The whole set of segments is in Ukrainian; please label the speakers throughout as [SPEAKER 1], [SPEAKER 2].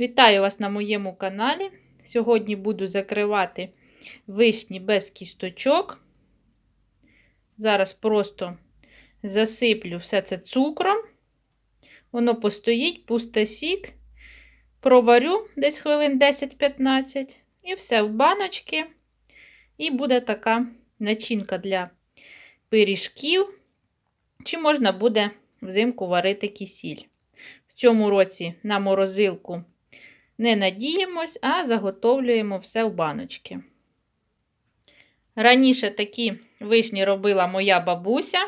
[SPEAKER 1] Вітаю вас на моєму каналі. Сьогодні буду закривати вишні без кісточок. Зараз просто засиплю все це цукром. Воно постоїть, пусте сік. Проварю десь хвилин 10-15 і все в баночки. І буде така начинка для пиріжків. Чи можна буде взимку варити кисіль. В цьому році на морозилку не надіємось, а заготовлюємо все в баночки. Раніше такі вишні робила моя бабуся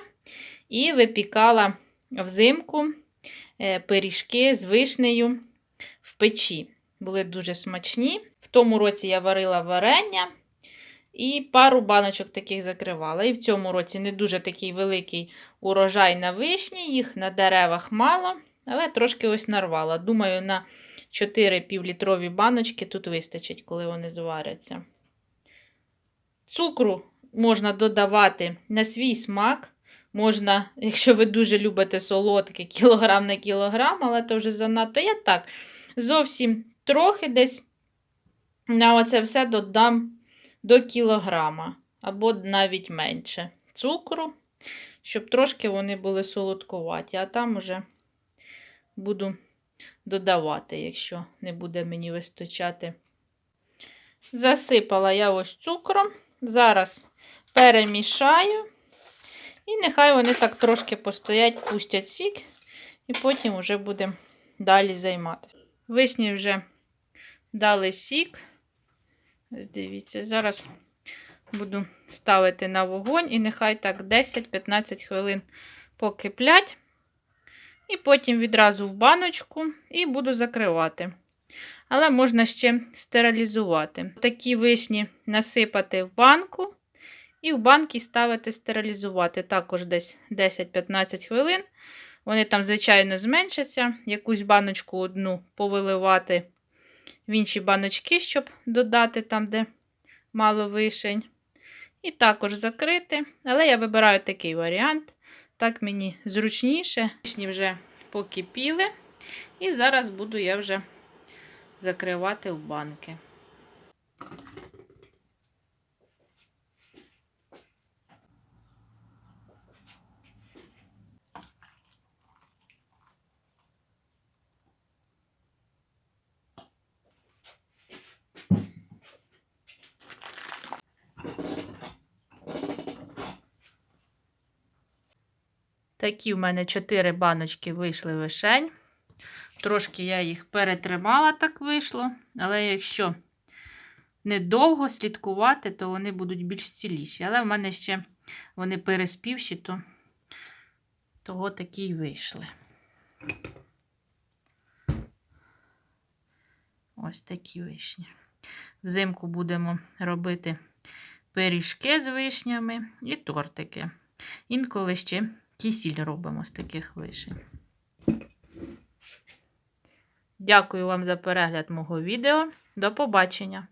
[SPEAKER 1] і випікала взимку пиріжки з вишнею в печі. Були дуже смачні. В тому році я варила варення і пару баночок таких закривала. І в цьому році не дуже такий великий урожай на вишні, їх на деревах мало, але трошки ось нарвала. Думаю, на 4 півлітрові баночки тут вистачить, коли вони зваряться. Цукру можна додавати на свій смак. Можна, якщо ви дуже любите солодке, кілограм на кілограм, але то вже занадто я так. Зовсім трохи десь на оце все додам до кілограма, або навіть менше цукру, щоб трошки вони були солодкуваті, а там уже буду додавати, якщо не буде мені вистачати. Засипала я ось цукром. Зараз перемішаю. І нехай вони так трошки постоять, пустять сік, і потім вже будемо далі займатися. Вишні вже дали сік. Ось Дивіться, зараз буду ставити на вогонь, і нехай так 10-15 хвилин покиплять. І потім відразу в баночку і буду закривати. Але можна ще стерилізувати. Такі вишні насипати в банку. І в банки ставити стерилізувати також десь 10-15 хвилин. Вони там, звичайно, зменшаться. Якусь баночку одну повиливати в інші баночки, щоб додати там, де мало вишень. І також закрити. Але я вибираю такий варіант. Так мені зручніше. Вишні вже покипіли. І зараз буду я вже закривати в банки. Такі в мене 4 баночки вийшли вишень. Трошки я їх перетримала, так вийшло. Але якщо недовго слідкувати, то вони будуть більш ціліші. Але в мене ще вони переспівші, то того такі й вийшли. Ось такі вишні. Взимку будемо робити пиріжки з вишнями і тортики. Інколи ще кисіль робимо з таких вишень. Дякую вам за перегляд мого відео. До побачення!